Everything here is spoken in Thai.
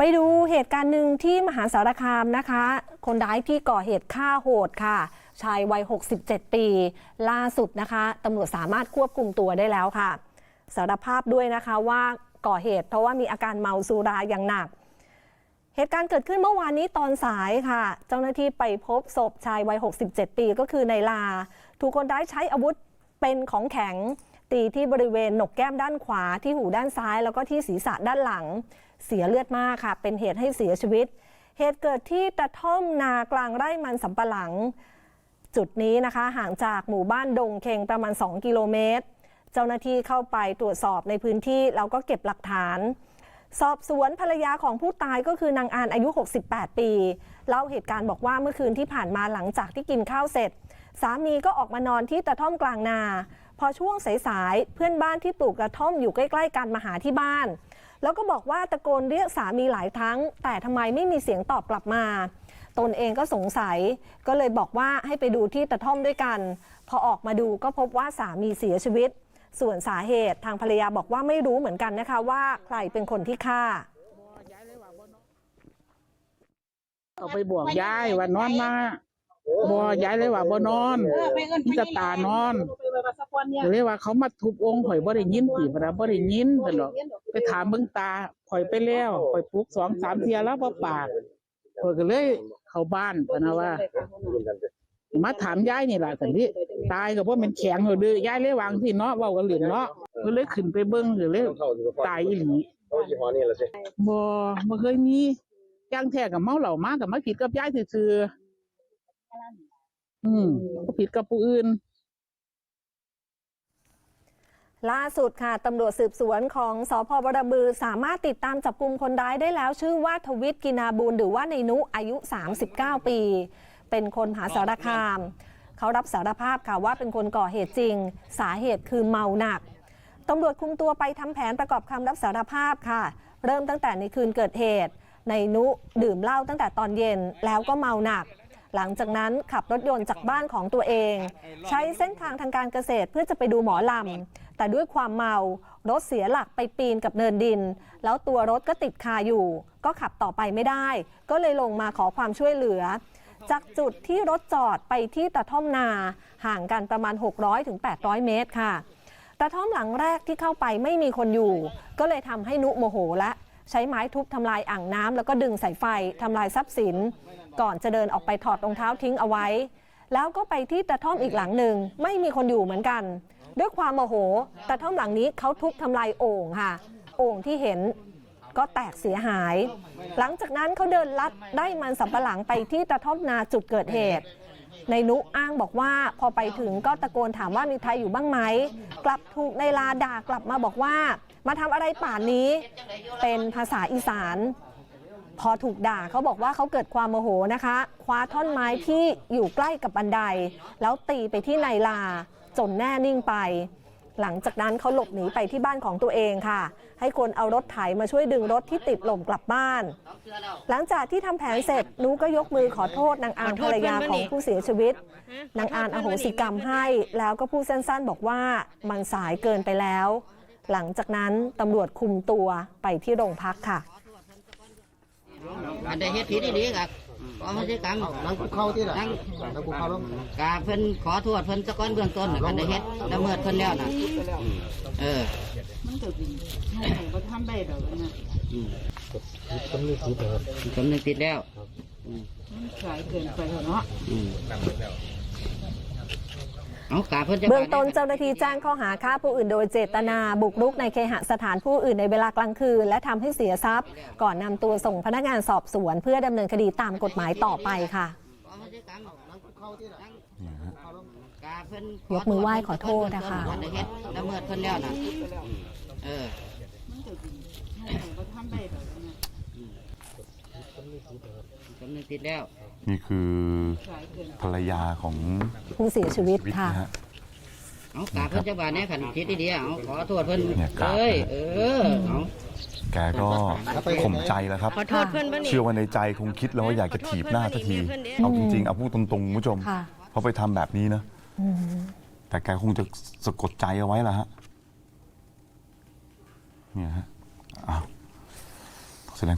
ไปดูเหตุการณ์หนึ่งที่มหาสารคามนะคะ คนร้ายที่ก่อเหตุฆ่าโหดค่ะ ชายวัย 67 ปี ล่าสุดนะคะตำรวจสามารถควบคุมตัวได้แล้วค่ะ สารภาพด้วยนะคะว่าก่อเหตุเพราะว่ามีอาการเมาสุราอย่างหนัก เหตุการณ์เกิดขึ้นเมื่อวานนี้ตอนสายค่ะ เจ้าหน้าที่ไปพบศพชายวัย 67 ปีก็คือนายลา ถูกคนร้ายใช้อาวุธเป็นของแข็ง ตีที่บริเวณหนกแก้มด้านขวาที่หูด้านซ้าย แล้วก็ที่ศีรษะด้านหลัง เสียเลือดมากค่ะ เป็นเหตุให้เสียชีวิต เหตุเกิดที่ตะท่อมนากลางไร่มันสำปะหลัง จุดนี้นะคะ ห่างจากหมู่บ้านดงเคงประมาณ 2 กิโลเมตร เจ้าหน้าที่เข้าไปตรวจสอบในพื้นที่แล้วก็เก็บหลักฐาน สอบสวนภรรยาของผู้ตายก็คือนางอานอายุ 68 ปีเล่าเหตุการณ์บอกว่าเมื่อคืนที่ผ่านมาหลังจากที่กินข้าวเสร็จ สามีก็ออกมานอนที่กระท่อมกลางนา พอช่วงสายๆเพื่อนบ้านที่ปลูกกระท่อมอยู่ใกล้ ๆ กันมาหาที่บ้าน แล้วก็บอกว่าตะโกนเรียกสามีหลายครั้ง แต่ทำไมไม่มีเสียงตอบกลับมา ตนเองก็สงสัย ก็เลยบอกว่าให้ไปดูที่กระท่อมด้วยกัน พอออกมาดูก็พบว่าสามีเสียชีวิต ส่วนสาเหตุทางภรรยาบอกว่าไม่รู้เหมือนกันนะคะว่าใครเป็นคนที่ฆ่าเอาไปบอกยายว่านอนมา บ่ยายเลยว่าบ่นอนมีแต่ตานอนก็เลยว่าเขามาทุบองค์ข่อยบ่ได้ยินติบ่ได้บ่ได้ยินตลอดไปถามเบิ่งตาข่อยไปแล้วข่อยปลุกสองสามเที่ยแล้วบ่ปากข่อยก็เลยเข้าบ้านพะนะว่า มาถามยายนี่ล่ะแต่ที่ตายก็บ่แม่นแข็งเด้อยายเลยวางที่เนาะเว้ากันเล่นเนาะก็เลยขึ้นไปเบิ่งก็เลยตายอีหลีเขายี่ห้อนี้ละสิบ่บ่เคยมีอย่างแท้กับเมาเหล้ามากับมาผิดกับยายซื่อๆ อืมบ่ผิดกับผู้อื่น ล่าสุดค่ะตำรวจสืบสวนของสพบรบือ สามารถติดตามจับกลุ่มคนร้ายได้แล้ว ชื่อว่าทวิตกินาบูลหรือว่าในนุอายุ 39 ปี เป็นคนมหาสารคาม เขารับสารภาพค่ะว่าเป็นคนก่อเหตุจริง สาเหตุคือเมาหนักตำรวจคุมตัวไปทำแผนประกอบคำรับสารภาพค่ะ เริ่มตั้งแต่ในคืนเกิดเหตุ ในนุดื่มเหล้าตั้งแต่ตอนเย็นแล้วก็เมาหนัก หลังจากนั้นขับรถยนต์จากบ้านของตัวเอง ใช้เส้นทางทางการเกษตรเพื่อจะไปดูหมอลำ แต่ด้วยความเมารถเสียหลักไปปีนกับเนินดิน แล้วตัวรถก็ติดคาอยู่ ก็ขับต่อไปไม่ได้ ก็เลยลงมาขอความช่วยเหลือ จากจุดที่รถจอดไปที่ตะท่อมนา ห่างกันประมาณ 600-800 เมตรค่ะกระท่อมหลังแรกที่เข้าไปไม่มีคนอยู่ ก็เลยทำให้นุโมโหและ ใช้ไม้ทุบทำลายอ่างน้ำแล้วก็ดึงสายไฟทำลายทรัพย์สิน ก่อนจะเดินออกไปถอดรองเท้าทิ้งเอาไว้ แล้วก็ไปที่กระท่อมอีกหลังหนึ่งไม่มีคนอยู่เหมือนกัน ด้วยความโมโหกระท่อมหลังนี้เขาทุบทำลายโอ่งค่ะ โอ่งที่เห็นก็แตกเสียหาย หลังจากนั้นเขาเดินลัดได้มันสำปะหลังไปที่กระท่อมนาจุดเกิดเหตุ นายนุอ้างบอกว่าพอไปถึงก็ตะโกนถามว่ามีใครอยู่บ้างไหม กลับถูกนายลาด่ากลับมาบอกว่า มาทำอะไรป่านนี้ เป็นภาษาอีสาน พอถูกด่าเขาบอกว่าเขาเกิดความโมโหนะคะ คว้าท่อนไม้ที่อยู่ใกล้กับบันได แล้วตีไปที่นายลาจนแน่นิ่งไป หลังจากนั้นเขาหลบหนีไปที่บ้านของตัวเองค่ะ ให้คนเอารถไถมาช่วยดึงรถที่ติดหล่มกลับบ้าน หลังจากที่ทำแผนเสร็จนุก็ยกมือขอโทษนางอานภรรยาของผู้เสียชีวิต นางอานอโหสิกรรมให้ แล้วก็พูดสั้นๆ บอกว่ามันสายเกินไปแล้ว หลังจากนั้นตำรวจคุมตัวไปที่โรงพักค่ะอันใดเฮ็ดผิดดีๆกับ ขอให้ได้กรรมนั่งคุกเข้าที่ไหนนั่งนั่งคุกเข้าแล้วกาเพิ่นขอโทษเพิ่นสะก้อนเบื้องต้นน่ะอันใดเฮ็ดละเมิดเพิ่นแล้วน่ะเออ มันก็บ่ทำได้ดอกนะอืมต้องมีผิดนะครับสำนึกผิดแล้วมันสายเกินไปแล้วเนาะอืม เอากาเพิ่นจะเบื้องต้นเจ้าหน้าที่แจ้งข้อหาฆ่าผู้อื่นโดยเจตนาบุกรุกในเคหสถานผู้อื่นในเวลากลางคืน และทำให้เสียทรัพย์ ก่อนนำตัวส่งพนักงานสอบสวน เพื่อดำเนินคดีตามกฎหมายต่อไปค่ะขอให้ได้กรรมนั่งคุกเข้าที่ไหนกาเพิ่นยกมือไหว้ขอโทษนะคะอันใดเฮ็ดละเมิดเพิ่นแล้วน่ะเออ มันก็บ่ทำได้ดอกนะ สำนึกผิดแล้ว นี่คือสายเกินภรรยาของผู้เสียชีวิตวิทย์ค่ะนะฮะเอากาเพิ่นจะบาดแน่ขันผิดดีๆเอาขอโทษเพิ่นเนี่ยกราบ เอ้ยเออเอาแกก็ข่มใจแล้วครับ ขอโทษเพื่อนบ้านี่ เชื่อว่าในใจคงคิดแล้วว่าอยากจะถีบหน้าทันที เอาจริงๆ เอาพูดตรงๆคุณผู้ชมค่ะ เพราะไปทำแบบนี้นะ แต่แกคงจะสะกดใจเอาไว้ละฮะ เนี่ยฮะอ้าว